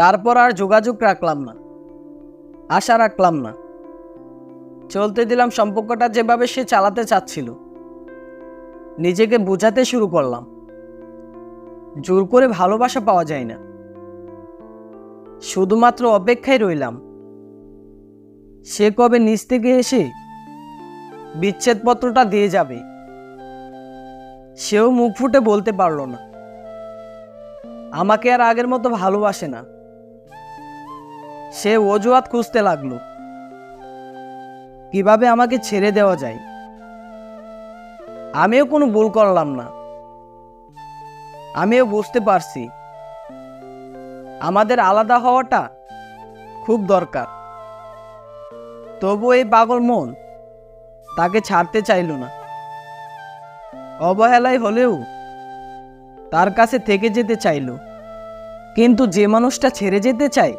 তারপর আর যোগাযোগ রাখলাম না। আশা রাখলাম না। চলতে দিলাম সম্পর্কটা যেভাবে সে চালাতে চাচ্ছিল। নিজেকে বোঝাতে শুরু করলাম। জোর করে ভালোবাসা পাওয়া যায় না। শুধুমাত্র অপেক্ষায় রইলাম। সে কবে নিচ থেকে এসে বিচ্ছেদপত্রটা দিয়ে যাবে? সেও মুখ ফুটে বলতে পারল না। আমাকে আর আগের মতো ভালোবাসে না। সে অজুহাত খুঁজতে লাগল। কীভাবে আমাকে ছেড়ে দেওয়া যায়? আমিও কোনো ভুল করলাম না। আমিও বুঝতে পারছি। আমাদের আলাদা হওয়াটা খুব দরকার। তবু এই পাগল মন তাকে ছাড়তে চাইল না। অবহেলায় হলেও তার কাছে থেকে যেতে চাইল। কিন্তু যে মানুষটা ছেড়ে যেতে চায়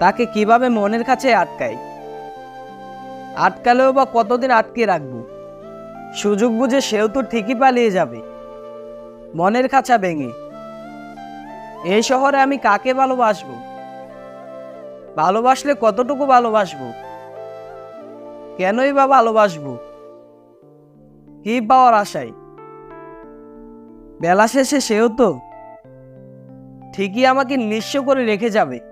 তাকে কীভাবে মনের কাছে আটকায় আটকালেও বা কতদিন আটকে রাখব? সুযোগ বুঝে সেও তো ঠিকই পালিয়ে যাবে। মনের খাঁচা ভেঙে। এই শহরে আমি কাকে ভালোবাসবো? ভালোবাসলে কতটুকু ভালোবাসবো? কেনই বা ভালোবাসবো? কি পাওয়ার আশায়? বেলা শেষে সেও তো ঠিকই আমাকে নিঃস্ব করে রেখে যাবে।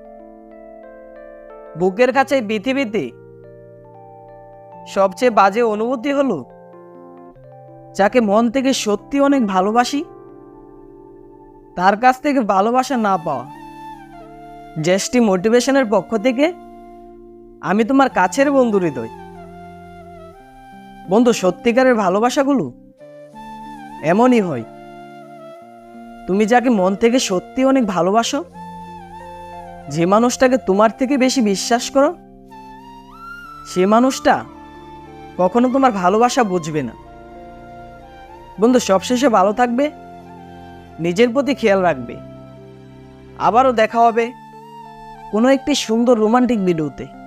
বুকের কাছে পৃথিবীতে সবচেয়ে বাজে অনুভূতি হলো যাকে মন থেকে সত্যি অনেক ভালোবাসি, তার কাছ থেকে ভালোবাসা না পাওয়া। জ্যেষ্ঠী মোটিভেশনের পক্ষ থেকে আমি তোমার কাছের বন্ধু হৃদয়। বন্ধু, সত্যিকারের ভালোবাসাগুলো এমনই হয়। তুমি যাকে মন থেকে সত্যি অনেক ভালোবাসো যে মানুষটাকে তোমার থেকে বেশি বিশ্বাস করো, সে মানুষটা কখনো তোমার ভালোবাসা বুঝবে না। বন্ধু, সবশেষে ভালো থাকবে, নিজের প্রতি খেয়াল রাখবে। আবারও দেখা হবে কোনো একটি সুন্দর রোমান্টিক ভিডিওতে।